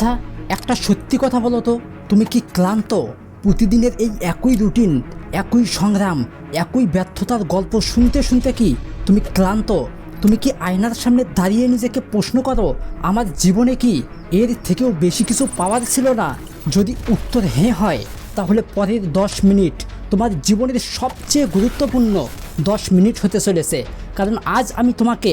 আচ্ছা একটা সত্যি কথা বলো তো। তুমি কি ক্লান্ত? প্রতিদিনের এই একই রুটিন, একই সংগ্রাম, একই ব্যর্থতার গল্প শুনতে শুনতে কি তুমি ক্লান্ত? তুমি কি আয়নার সামনে দাঁড়িয়ে নিজেকে প্রশ্ন করো, আমার জীবনে কি এর থেকেও বেশি কিছু পাওয়ার ছিল না? যদি উত্তর হ্যাঁ হয়, তাহলে পরের দশ মিনিট তোমার জীবনের সবচেয়ে গুরুত্বপূর্ণ দশ মিনিট হতে চলেছে। কারণ আজ আমি তোমাকে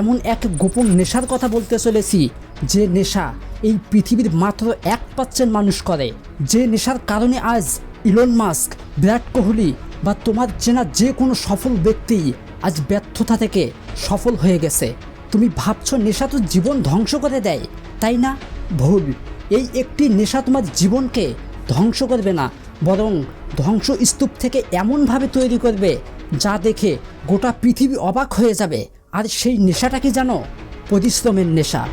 এমন এক গোপন নেশার কথা বলতে চলেছি যে নেশা এই পৃথিবীর মাত্র এক পার্সেন্ট মানুষ করে, যে নেশার কারণে আজ ইলন মাস্ক বিরাট কোহলি বা তোমার চেনা যে কোনো সফল ব্যক্তি আজ ব্যর্থতা থেকে সফল হয়ে গেছে। তুমি ভাবছ নেশা তো জীবন ধ্বংস করে দেয়, তাই না? ভুল। এই একটি নেশা তোমার জীবনকে ধ্বংস করবে না, বরং ধ্বংস স্তূপ থেকে এমনভাবে তৈরি করবে যা দেখে গোটা পৃথিবী অবাক হয়ে যাবে। আর সেই নেশাটা কি জানো? পরিশ্রমের নেশা।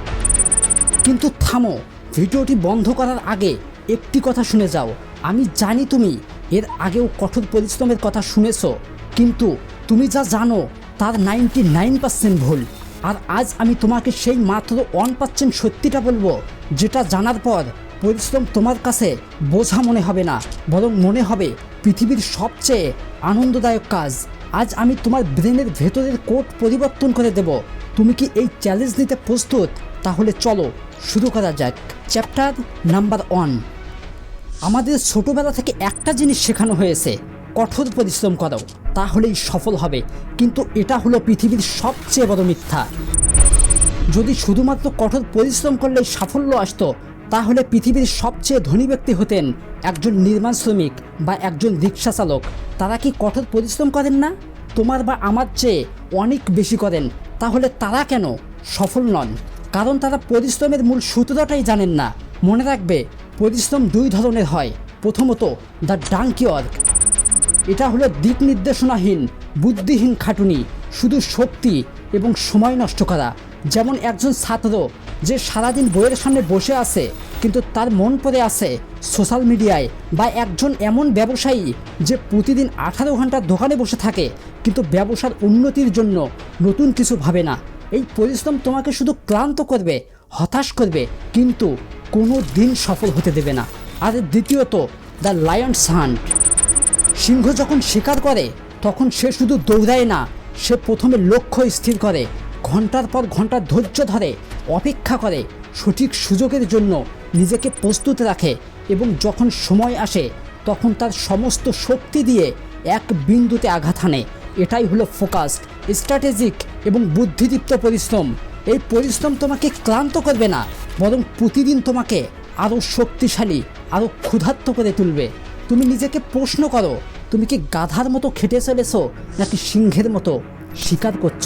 কিন্তু থামো, ভিডিওটি বন্ধ করার আগে একটি কথা শুনে যাও। আমি জানি তুমি এর আগেও কঠোর পরিশ্রমের কথা শুনেছো, কিন্তু তুমি যা জানো তার নাইনটি নাইন পার্সেন্ট ভুল। আর আজ আমি তোমাকে সেই মাত্র ওয়ান পার্সেন্ট সত্যিটা বলব, যেটা জানার পর পরিশ্রম তোমার কাছে বোঝা মনে হবে না, বরং মনে হবে পৃথিবীর সবচেয়ে আনন্দদায়ক কাজ। আজ আমি তোমার ব্রেনের ভেতরের কোট পরিবর্তন করে দেব। তুমি কি এই চ্যালেঞ্জ নিতে প্রস্তুত? তাহলে চলো শুরু করা যাক। চ্যাপ্টার নাম্বার ওয়ান আমাদের ছোটোবেলা থেকে একটা জিনিস শেখানো হয়েছে, কঠোর পরিশ্রম করো, তাহলেই সফল হবে। কিন্তু এটা হলো পৃথিবীর সবচেয়ে বড় মিথ্যা। যদি শুধুমাত্র কঠোর পরিশ্রম করলেই সাফল্য আসতো, তাহলে পৃথিবীর সবচেয়ে ধনী ব্যক্তি হতেন একজন নির্মাণ শ্রমিক বা একজন রিক্সা চালক। তারা কি কঠোর পরিশ্রম করেন না? তোমার বা আমার চেয়ে অনেক বেশি করেন। তাহলে তারা কেন সফল নন? কারণ তারা পরিশ্রমের মূল সূত্রটাই জানেন না। মনে রাখবে, পরিশ্রম দুই ধরনের হয়। প্রথমত, দ্য ডাঙ্কি ওয়ার্ক এটা হলো দিক নির্দেশনাহীন, বুদ্ধিহীন খাটুনি, শুধু শক্তি এবং সময় নষ্ট করা। যেমন একজন ছাত্র যে সারাদিন বইয়ের সামনে বসে আছে, কিন্তু তার মন পড়ে আছে সোশ্যাল মিডিয়ায়, বা একজন এমন ব্যবসায়ী যে প্রতিদিন আঠারো ঘণ্টা দোকানে বসে থাকে, কিন্তু ব্যবসার উন্নতির জন্য নতুন কিছু ভাবে না। এই পরিশ্রম তোমাকে শুধু ক্লান্ত করবে, হতাশ করবে, কিন্তু কোনো দিন সফল হতে দেবে না। আর দ্বিতীয়ত, দ্য লায়ন্স হান্ট সিংহ যখন শিকার করে, তখন সে শুধু দৌড়ায় না, সে প্রথমে লক্ষ্য স্থির করে, ঘণ্টার পর ঘণ্টা ধৈর্য ধরে, অপেক্ষা করে, সঠিক সুযোগের জন্য নিজেকে প্রস্তুত রাখে এবং যখন সময় আসে, তখন তার সমস্ত শক্তি দিয়ে এক বিন্দুতে আঘাত হানে। এটাই হলো ফোকাসড স্ট্র্যাটেজিক এবং বুদ্ধিদীপ্ত পরিশ্রম। এই পরিশ্রম তোমাকে ক্লান্ত করবে না, বরং প্রতিদিন তোমাকে আরও শক্তিশালী, আরও ক্ষুধার্ত করে তুলবে। তুমি নিজেকে প্রশ্ন করো, তুমি কি গাধার মতো খেটে চলেছো, নাকি সিংহের মতো শিকার করছ?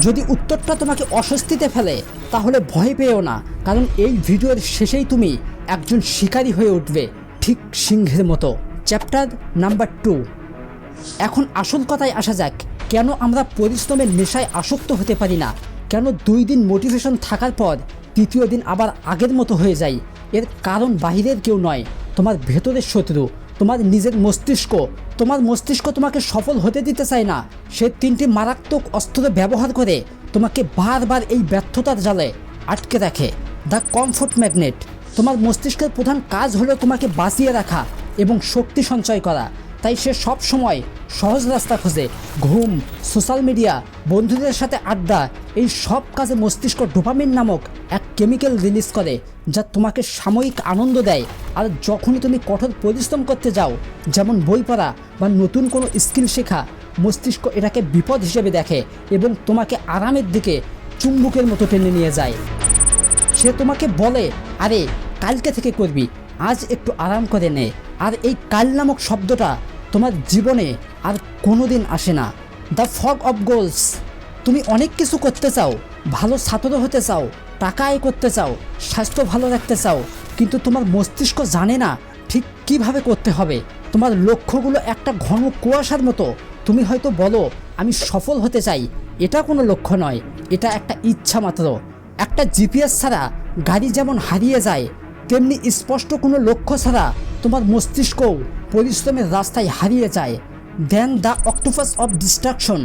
যদি উত্তরটা তোমাকে অস্বস্তিতে ফেলে, তাহলে ভয় পেও না, কারণ এই ভিডিওর শেষেই তুমি একজন শিকারী হয়ে উঠবে, ঠিক সিংহের মতো। চ্যাপ্টার নাম্বার টু এখন আসল কথায় আসা যাক কেন আমরা পরিশ্রমের নেশায় আসক্ত হতে পারি না? কেন দুই দিন মোটিভেশন থাকার পর তৃতীয় দিন আবার আগের মতো হয়ে যায় এর কারণ বাহিরের কেউ নয়। তোমার ভেতরের শত্রু, তোমার নিজের মস্তিষ্ক, তোমার মস্তিষ্ক তোমাকে সফল হতে দিতে চায় না। সে তিনটি মারাত্মক অস্ত্র ব্যবহার করে তোমাকে বারবার এই ব্যর্থতার জালে আটকে রাখে। দ্য কমফোর্ট ম্যাগনেট তোমার মস্তিষ্কের প্রধান কাজ হলো তোমাকে বাঁচিয়ে রাখা এবং শক্তি সঞ্চয় করা। তাই সে সব সময় সহজ রাস্তা খোঁজে। ঘুম সোশ্যাল মিডিয়া বন্ধুদের সাথে আড্ডা, এই সব কাজে মস্তিষ্ক ডোপামিন নামক এক কেমিক্যাল রিলিজ করে, যা তোমাকে সাময়িক আনন্দ দেয়। আর যখনই তুমি কঠোর পরিশ্রম করতে যাও, যেমন বই পড়া বা নতুন কোনো স্কিল শেখা, মস্তিষ্ক এটাকে বিপদ হিসেবে দেখে এবং তোমাকে আরামের দিকে চুম্বুকের মতো টেনে নিয়ে যায়। সে তোমাকে বলে, আরে, কালকে থেকে করবি, আজ একটু আরাম করে নে। আর এই কাল নামক শব্দটা তোমার জীবনে আর কোনো দিন আসে না। দ্য ফগ অফ গোলস তুমি অনেক কিছু করতে চাও, ভালো ছাত্র হতে চাও, টাকা আয় করতে চাও, স্বাস্থ্য ভালো রাখতে চাও, কিন্তু তোমার মস্তিষ্ক জানে না ঠিক কীভাবে করতে হবে। তোমার লক্ষ্যগুলো একটা ঘন কুয়াশার মতো। তুমি হয়তো বলো, আমি সফল হতে চাই। এটা কোনো লক্ষ্য নয়, এটা একটা ইচ্ছা মাত্র। একটা জিপিএস ছাড়া গাড়ি যেমন হারিয়ে যায়, তেমনি স্পষ্ট কোনো লক্ষ্য ছাড়া তোমার মস্তিষ্কও পরিশ্রমের রাস্তায় হারিয়ে যায়। Then the octopus of distraction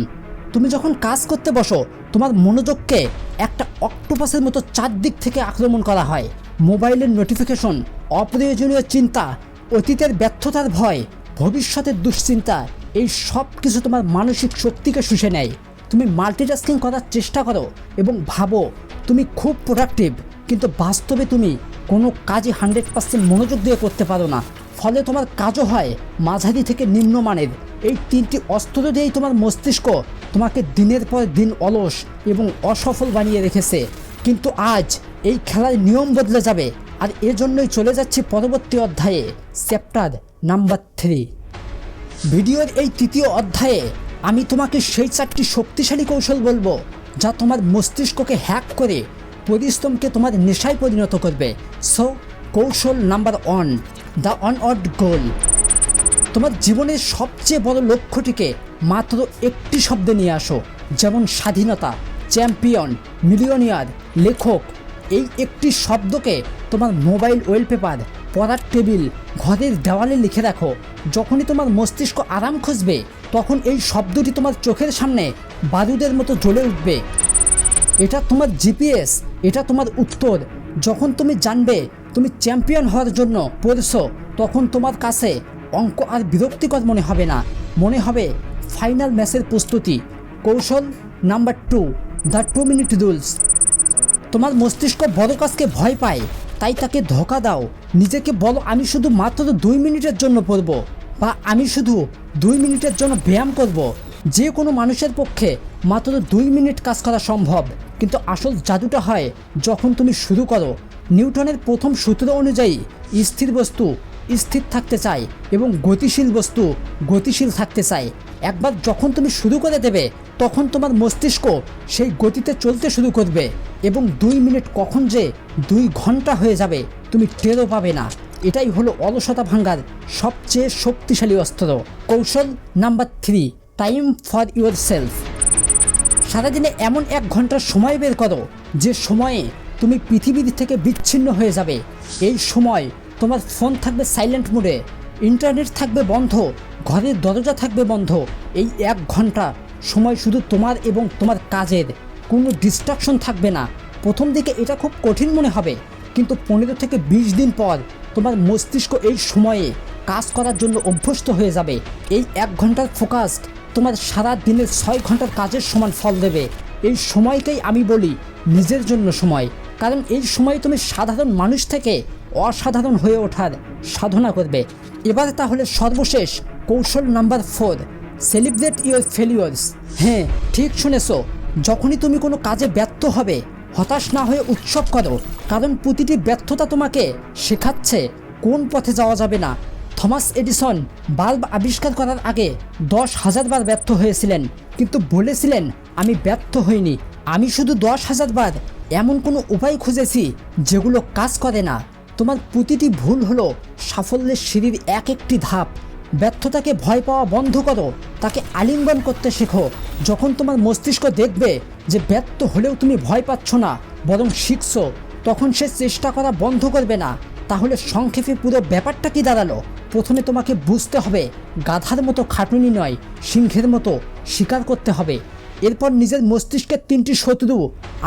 তুমি যখন কাজ করতে বসো, তোমার মনোযোগকে একটা অক্টোপাসের মতো চারদিক থেকে আক্রমণ করা হয়। মোবাইলের নোটিফিকেশন অপ্রয়োজনীয় চিন্তা, অতীতের ব্যর্থতার ভয়, ভবিষ্যতের দুশ্চিন্তা, এই সব কিছু তোমার মানসিক শক্তিকে শুষে নেয়। তুমি মাল্টিটাস্কিং করার চেষ্টা করো এবং ভাবো, তুমি খুব প্রোডাক্টিভ কিন্তু বাস্তবে তুমি কোনো কাজই হান্ড্রেড পার্সেন্ট মনোযোগ দিয়ে করতে পারো না। ফলে তোমার কাজও হয়। মাঝারি থেকে নিম্নমানের এই তিনটি অস্ত্র দিয়েই তোমার মস্তিষ্ক তোমাকে দিনের পর দিন অলস এবং অসফল বানিয়ে রেখেছে। কিন্তু আজ এই খেলার নিয়ম বদলে যাবে আর এজন্যই চলে যাচ্ছে পরবর্তী অধ্যায়ে, চ্যাপ্টার নাম্বার থ্রি। ভিডিওর এই তৃতীয় অধ্যায়ে আমি তোমাকে সেই চারটি শক্তিশালী কৌশল বলব যা তোমার মস্তিষ্ককে হ্যাক করে পরিশ্রমকে তোমার নেশায় পরিণত করবে। সো কৌশল নাম্বার ওয়ান দ্য অনঅড গোল। তোমার জীবনের সবচেয়ে বড় লক্ষ্যটিকে মাত্র একটি শব্দে নিয়ে আসো, যেমন স্বাধীনতা, চ্যাম্পিয়ন, মিলিয়নিয়ার, লেখক। এই একটি শব্দকে তোমার মোবাইল ওয়েলপেপার, পড়ার টেবিল, ঘরের দেওয়ালে লিখে রাখো। যখনই তোমার মস্তিষ্ক আরাম খুঁজবে, তখন এই শব্দটি তোমার চোখের সামনে বারুদের মতো জ্বলে উঠবে। এটা তোমার জিপিএস, এটা তোমার উত্তর। যখন তুমি জানবে তুমি চ্যাম্পিয়ন হওয়ার জন্য পড়ছো, তখন তোমার কাছে অঙ্ক আর বিরক্তিকর মনে হবে না। মনে হবে ফাইনাল ম্যাচের প্রস্তুতি। কৌশল number two, the two minute rules. তোমার মস্তিষ্ক বড় কাজকে ভয় পায়, তাই তাকে ধোকা দাও। নিজেকে বলো, আমি শুধু মাত্র দুই মিনিটের জন্য পড়ব বা আমি শুধু দুই মিনিটের জন্য ব্যায়াম করব। যে কোনো মানুষের পক্ষে মাত্র দুই মিনিট কাজ করা সম্ভব। কিন্তু আসল জাদুটা হয় যখন তুমি শুরু করো। নিউটনের প্রথম সূত্র অনুযায়ী স্থির বস্তু স্থির থাকতে চায় এবং গতিশীল বস্তু গতিশীল থাকতে চায়। একবার যখন তুমি শুরু করে দেবে, তখন তোমার মস্তিষ্ক সেই গতিতে চলতে শুরু করবে এবং দুই মিনিট কখন যে দুই ঘণ্টা হয়ে যাবে, তুমি টেরও পাবে না। এটাই হলো অলসতা ভাঙ্গার সবচেয়ে শক্তিশালী অস্ত্র। কৌশল number three time for yourself সারাদিনে এমন এক ঘণ্টার সময় বের করো, যে সময়ে তুমি পৃথিবীর থেকে বিচ্ছিন্ন হয়ে যাবে। এই সময় তোমার ফোন থাকবে সাইলেন্ট মোডে ইন্টারনেট থাকবে বন্ধ, ঘরের দরজা থাকবে বন্ধ। এই এক ঘণ্টা সময় শুধু তোমার এবং তোমার কাজের, কোনো ডিস্ট্রাকশন থাকবে না। প্রথম দিকে এটা খুব কঠিন মনে হবে, কিন্তু পনেরো থেকে বিশ দিন পর তোমার মস্তিষ্ক এই সময়ে কাজ করার জন্য অভ্যস্ত হয়ে যাবে। এই এক ঘণ্টার ফোকাস তোমার সারা দিনের ছয় ঘণ্টার কাজের সমান ফল দেবে। এই সময়কেই আমি বলি নিজের জন্য সময়। কারণ এই সময় তুমি সাধারণ মানুষ থেকে অসাধারণ হয়ে ওঠার সাধনা করবে। এবার তাহলে সর্বশেষ কৌশল number four celebrate your failures হ্যাঁ ঠিক শুনেছ, যখনই তুমি কোনো কাজে ব্যর্থ হবে, হতাশ না হয়ে উৎসব করো, কারণ প্রতিটি ব্যর্থতা তোমাকে শেখাচ্ছে কোন পথে যাওয়া যাবে না। থমাস এডিসন বাল্ব আবিষ্কার করার আগে দশ হাজার বার ব্যর্থ হয়েছিলেন, কিন্তু বলেছিলেন, আমি ব্যর্থ হইনি, আমি শুধু দশ হাজার বার এমন কোনো উপায় খুঁজেছি যেগুলো কাজ করে না। তোমার প্রতিটি ভুল হলো সাফল্যের সিঁড়ির এক একটি ধাপ। ব্যর্থতাকে ভয় পাওয়া বন্ধ করো, তাকে আলিঙ্গন করতে শেখো। যখন তোমার মস্তিষ্ক দেখবে যে ব্যর্থ হলেও তুমি ভয় পাচ্ছ না, বরং শিখছো, তখন সে চেষ্টা করা বন্ধ করবে না। তাহলে সংক্ষেপে পুরো ব্যাপারটা কি দাঁড়াল? প্রথমে তোমাকে বুঝতে হবে, গাধার মতো খাটুনি নয়, সিংহের মতো স্বীকার করতে হবে। এরপর নিজের মস্তিষ্কের তিনটি শত্রু,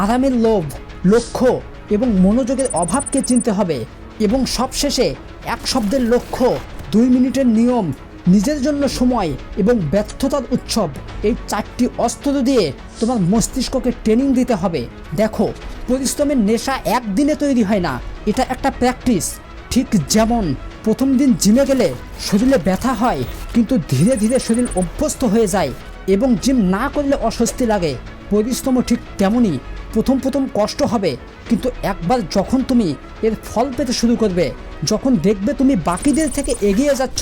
আরামের লোভ, লক্ষ্য এবং মনোযোগের অভাবকে চিনতে হবে এবং সবশেষে এক শব্দের লক্ষ্য, দুই মিনিটের নিয়ম, নিজের জন্য সময় এবং ব্যর্থতার উৎসব। এই চারটি অস্ত্র দিয়ে তোমার মস্তিষ্ককে ট্রেনিং দিতে হবে। দেখো, পরিশ্রমের নেশা একদিনে তৈরি হয় না, এটা একটা প্র্যাকটিস ঠিক যেমন, প্রথম দিন জিমে গেলে শরীরে ব্যথা হয়, কিন্তু ধীরে ধীরে শরীর অভ্যস্ত হয়ে যায়। এবং জিম না করলে অস্বস্তি লাগে। পরিশ্রমও ঠিক তেমনই। প্রথম প্রথম কষ্ট হবে, কিন্তু একবার যখন তুমি এর ফল পেতে শুরু করবে, যখন দেখবে তুমি বাকিদের থেকে এগিয়ে যাচ্ছ,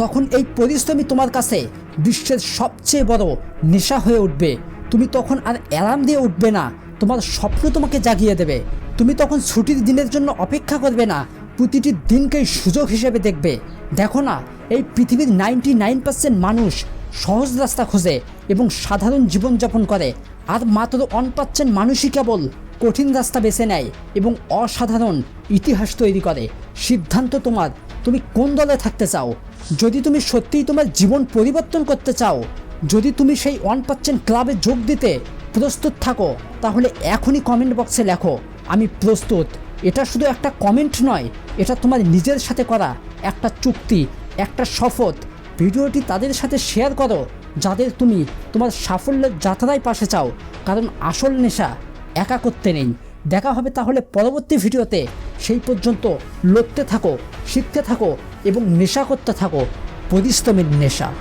তখন এই পরিশ্রমই তোমার কাছে বিশ্বের সবচেয়ে বড় নেশা হয়ে উঠবে। তুমি তখন আর অ্যালার্ম দিয়ে উঠবে না, তোমার স্বপ্ন তোমাকে জাগিয়ে দেবে। তুমি তখন ছুটির দিনের জন্য অপেক্ষা করবে না, প্রতিটি দিনকেই সুযোগ হিসেবে দেখবে। দেখো না, এই পৃথিবীর নাইনটি নাইন পার্সেন্ট মানুষ সহজ রাস্তা খোঁজে এবং সাধারণ জীবনযাপন করে। আর মাত্র ওয়ান পার্সেন্ট মানুষই কেবল কঠিন রাস্তা বেছে নেয় এবং অসাধারণ ইতিহাস তৈরি করে। সিদ্ধান্ত তোমার, তুমি কোন দলে থাকতে চাও? যদি তুমি সত্যিই তোমার জীবন পরিবর্তন করতে চাও, যদি তুমি সেই ওয়ান পার্সেন্ট ক্লাবে যোগ দিতে প্রস্তুত থাকো, তাহলে এখনই কমেন্ট বক্সে লেখো, আমি প্রস্তুত। এটা শুধু একটা কমেন্ট নয়, এটা তোমার নিজের সাথে করা একটা চুক্তি, একটা শপথ ভিডিওটি তাদের সাথে শেয়ার করো, যাদের তুমি তোমার সাফল্যের যাত্রায় পাশে চাও। কারণ আসল নেশা একা করতে নেই। দেখা হবে তাহলে পরবর্তী ভিডিওতে। সেই পর্যন্ত লড়তে থাকো, শিখতে থাকো এবং নেশা করতে থাকো। পরিশ্রমের নেশা।